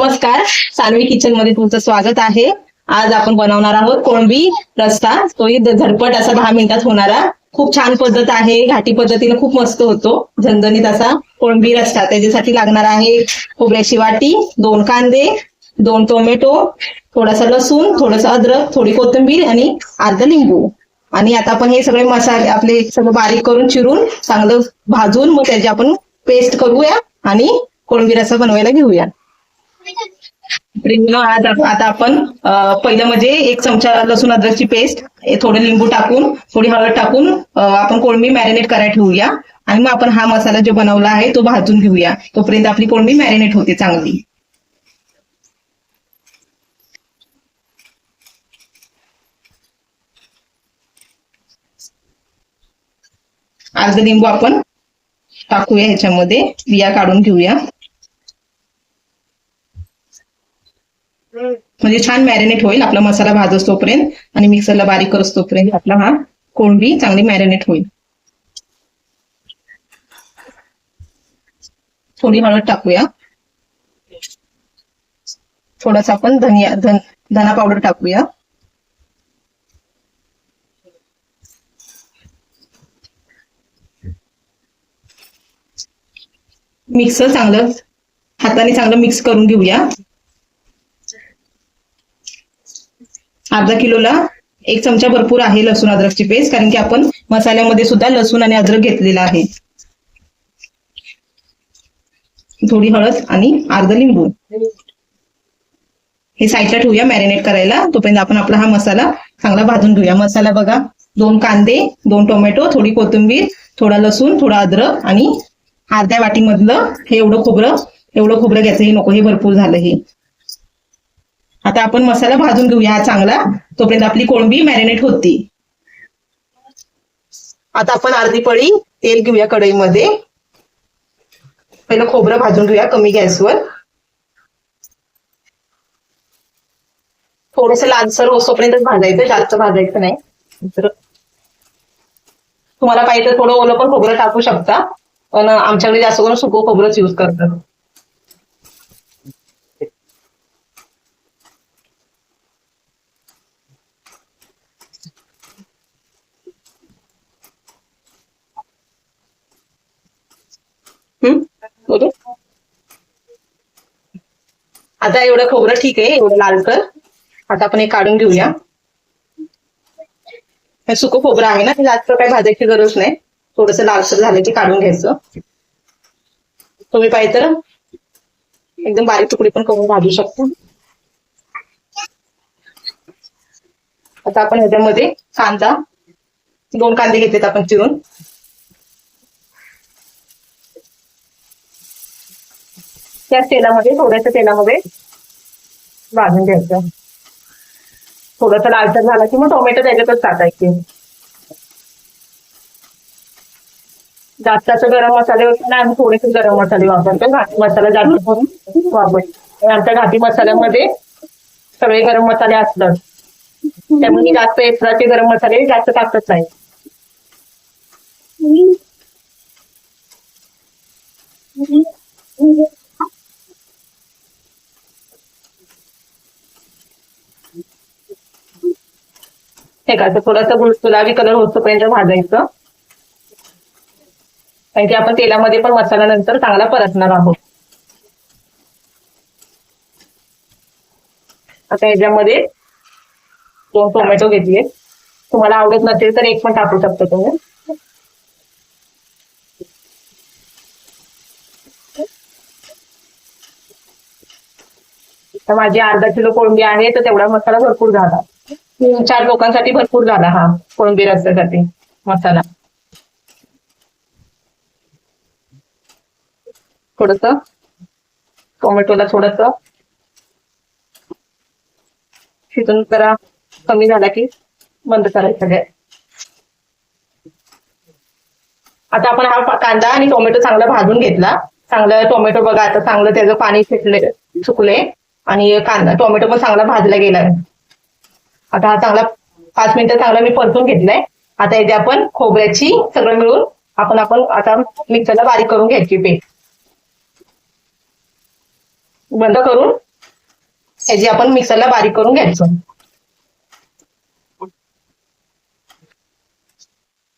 नमस्कार. सानवी किचनमध्ये तुमचं स्वागत आहे. आज आपण बनवणार आहोत कोळंबी रस्ता तोही झटपट असा दहा मिनिटात होणारा. खूप छान पद्धत आहे. घाटी पद्धतीने खूप मस्त होतो. झणझणीत असा कोळंबी रस्ता त्याच्यासाठी लागणार आहे खोबऱ्याची वाटी दोन कांदे दोन टोमॅटो थोडासा लसूण थोडंसं अद्रक थोडी कोथिंबीर आणि अर्ध लिंबू. आणि आता आपण हे सगळे मसाले आपले सगळं बारीक करून चिरून चांगलं भाजून मग त्याची आपण पेस्ट करूया आणि कोळंबी रस्सा बनवायला घेऊया. आज आता आपण पहिलं म्हणजे एक चमचा लसूण अद्रकची पेस्ट थोडं लिंबू टाकून थोडी हळद टाकून आपण कोळंबी मॅरिनेट करायला ठेवूया. आणि मग आपण हा मसाला जो बनवला आहे तो भाजून घेऊया. तोपर्यंत आपली कोळंबी मॅरिनेट होते चांगली. अर्ध लिंबू आपण टाकूया ह्याच्यामध्ये. बिया काढून घेऊया. म्हणजे छान मॅरिनेट होईल आपला मसाला भाजस तोपर्यंत आणि मिक्सरला बारीक करस तोपर्यंत आपला हा कोळंबी चांगली मॅरिनेट होईल. थोडी हळद टाकूया. थोडासा आपण धनिया धन धना पावडर टाकूया. मिक्सर चांगलं हाताने चांगलं मिक्स करून घेऊया. अर्धा किलोला एक चमचा भरपूर आहे लसूण अद्रकची पेस्ट कारण की आपण मसाल्यामध्ये सुद्धा लसूण आणि अद्रक घेतलेला आहे. थोडी हळद आणि अर्ध लिंबू. हे साईडला ठेवूया मॅरिनेट करायला. तोपर्यंत आपण आपला हा मसाला चांगला भाजून घेऊया. मसाला बघा दोन कांदे दोन टोमॅटो थोडी कोथिंबीर थोडा लसूण थोडा अद्रक आणि अर्ध्या वाटीमधलं हे एवढं खोबरं एवढं खोबरं घ्यायचं हे नको हे भरपूर झालं हे. आता आपण मसाला भाजून घेऊया. हा चांगला. तोपर्यंत आपली कोळंबी मॅरिनेट होती. आता आपण अर्धी पळी तेल घेऊया कढईमध्ये. पहिलं खोबरं भाजून घेऊया कमी गॅसवर. थोडस लालसर ओसोपर्यंत भाजायचं. जास्त भाजायचं नाही. तर तुम्हाला पाहिजे तर थोडं ओलं पण खोबरं टाकू शकता. पण आमच्याकडे जास्त करून सुकं खोबरंच युज करतात. आता एवढं खोबरं ठीक आहे एवढं लालकर आता आपण हे काढून घेऊया. हे सुकं खोबरं आहे ना ते काही भाजायची गरज नाही. थोडस लालसर झालं की काढून घ्यायचं. तुम्ही पाहिजे तर एकदम बारीक तुकडे पण करून भाजू शकता. आता आपण ह्याच्यामध्ये कांदा दोन कांदे घेतलेत आपण चिरून. त्याच तेलामध्ये थोड्याशा तेलामध्ये भाजून घ्यायचं. थोडस लालसर झाला की मग टोमॅटो त्याच्यातच टाकायचे. जास्त गरम मसाले होते आम्ही थोडेसे गरम मसाले वापरतो. घाटी मसाला जास्त करून वापरतो. आमच्या घाटी मसाल्यामध्ये सगळे गरम मसाले असतात. त्यामुळे मी जास्त एक्स्ट्राचे गरम मसाले जास्त टाकतच नाही. हे का थोडासा गुलाबी कलर होतोपर्यंत भाजायचं. कारण की आपण तेलामध्ये पण मसाला नंतर चांगला परतणार आहोत. आता याच्यामध्ये दोन टोमॅटो घेतले तुम्हाला आवडत नसेल तर एक पण टाकू शकता तुम्ही. माझी अर्धा किलो कोळंबी आहे तर तेवढा मसाला भरपूर झाला. चार लोकांसाठी भरपूर झाला हा कोळंबी रस्त्यासाठी मसाला. थोडस. टोमॅटोला थोडस. शिजून जरा कमी झाला की बंद करायचं गॅस आता आपण हा कांदा आणि टोमॅटो चांगला भाजून घेतला. चांगलं टोमॅटो बघा आता चांगलं त्याचं पाणी सुटले सुकले. आणि कांदा टोमॅटो पण चांगला भाजला गेला. आता हा चांगला पाच मिनिटं चांगला मी परतून घेतलाय. आता याची आपण खोबऱ्याची सगळं मिळून आपण आपण आता मिक्सरला बारीक करून घ्यायची पेस्ट बंद करून ह्याची आपण मिक्सरला बारीक करून घ्यायचं.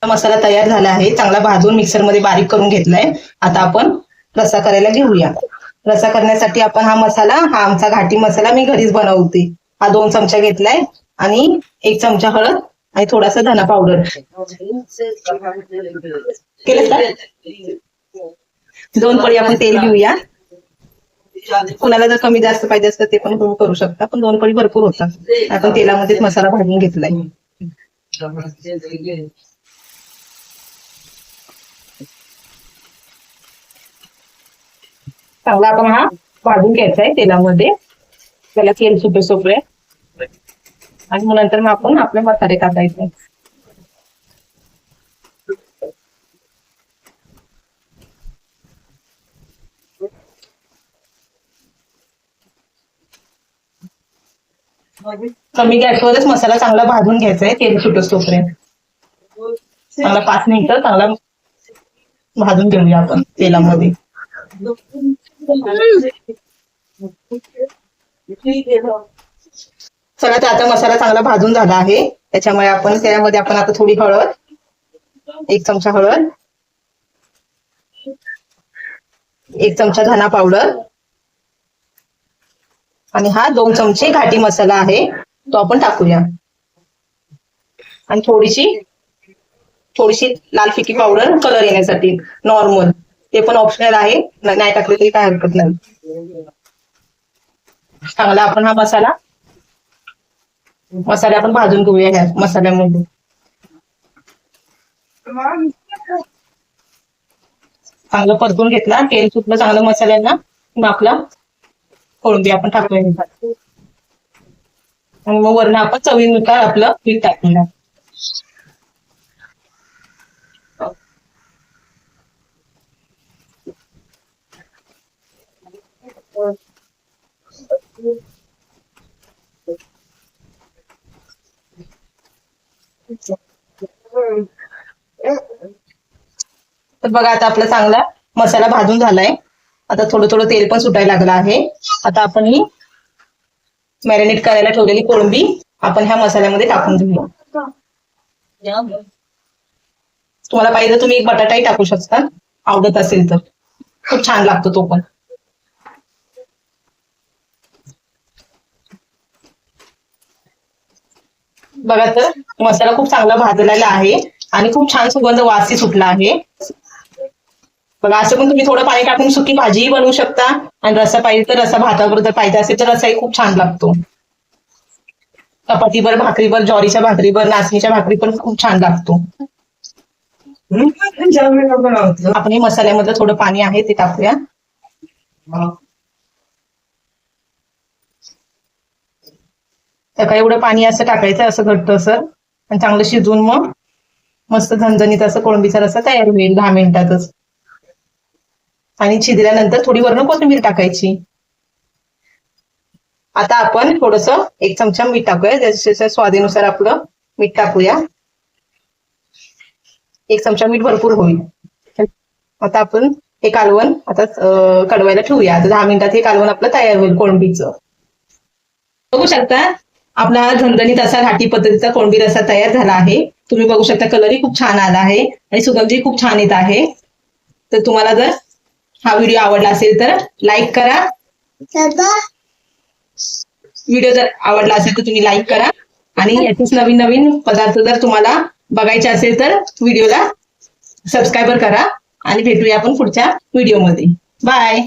मसाला तयार झाला आहे. चांगला भाजून मिक्सरमध्ये बारीक करून घेतलाय. आता आपण रस्सा करायला घेऊया. रस्सा करण्यासाठी आपण हा मसाला हा आमचा घाटी मसाला मी घरीच बनवते. हा दोन चमचा घेतलाय. आणि एक चमचा हळद आणि थोडासा धना पावडर. केलं का? दोन पळी आपण तेल घेऊया. कुणाला जर कमी जास्त पाहिजे असतं ते पण तुम्ही करू शकता पण दोन पळी भरपूर होतात. आपण तेलामध्येच मसाला भाजून घेतलाय. चांगला आपण हा भाजून घ्यायचा आहे तेलामध्ये. त्याला तेल सुटे सोपे आणि मग नंतर मग आपण आपले मसाले टाकायचे कमी गॅसवरच मसाला चांगला भाजून घ्यायचा आहे तेल सुटत तोपर्यंत. चांगला पाच मिनिटं चांगला भाजून घेऊया आपण तेलामध्ये. चला तर आता मसाला चांगला भाजून झाला आहे. त्याच्यामुळे आपण त्यामध्ये आपण आता थोडी हळद एक चमचा हळद एक चमचा धना पावडर आणि हा दोन चमचे घाटी मसाला आहे. तो आपण टाकूया. आणि थोडीशी थोडीशी लाल फिकी पावडर कलर येण्यासाठी नॉर्मल ते पण ऑप्शनल आहे. नाही टाकले तरी काय हरकत नाही. चांगला आपण हा मसाला मसाले आपण भाजून घेऊया ह्या मसाल्यामध्ये. चांगलं परतून घेतला तेल सुटलं चांगलं मसाल्यांना मग आपला कोळंबी आपण टाकूया आणि मग वरण आपण चवीनुसार आपलं पीठ टाकून बघा आता आपला चांगला मसाला भाजून झालाय. आता थोडं थोडं तेल पण सुटायला लागलं आहे. आता आपण ही मॅरिनेट करायला ठेवलेली कोळंबी आपण ह्या मसाल्यामध्ये टाकून घेऊया तुम्हाला पाहिजे तुम्ही एक बटाटाही टाकू शकता. आवडत असेल तर. खूप छान लागतो तो पण. बघा तर मसाला खूप चांगला भाजलेला आहे आणि खूप छान सुगंध वासही सुटला आहे. बघा असं पण तुम्ही थोडं पाणी टाकून सुकी भाजीही बनवू शकता. आणि रसा पाहिजे तर रसा भाताबरोबर जर पाहिजे असेल तर रसाही खूप छान लागतो. चपातीवर भाकरीवर ज्वारीच्या भाकरीवर नाचणीच्या भाकरी पण खूप छान लागतो. आपण मसाल्यामधलं थोडं पाणी आहे ते टाकूया. काय एवढं पाणी असं टाकायचं असं घट्ट असं. आणि चांगलं शिजवून मग मस्त झणझणीत असं कोळंबीचा रसा तयार होईल दहा मिनिटातच. आणि शिजल्यानंतर थोडी वरण कोथिंबीर टाकायची. आता आपण थोडस एक चमचा मीठ टाकूया. ज्याच्या स्वादीनुसार आपलं मीठ टाकूया. एक चमचा मीठ भरपूर होईल. आता आपण हे कालवण आता कडवायला ठेवूया. आता दहा मिनिटात हे कालवण आपलं तयार होईल कोळंबीचं. बघू शकता आपला हा झणझणीत असा घाटी पद्धतीचा कोळंबी रसा तयार झाला आहे. तुम्ही बघू शकता कलरही खूप छान आला आहे. आणि सुगंधही खूप छान येत आहे. तर तुम्हाला जर हा व्हिडिओ आवडला असेल तर लाईक करा. व्हिडिओ जर आवडला असेल तर तुम्ही लाईक करा. आणि याचेच नवीन नवीन पदार्थ जर तुम्हाला बघायचे असेल तर व्हिडिओला सबस्क्राईबर करा. आणि भेटूया आपण पुढच्या व्हिडिओमध्ये बाय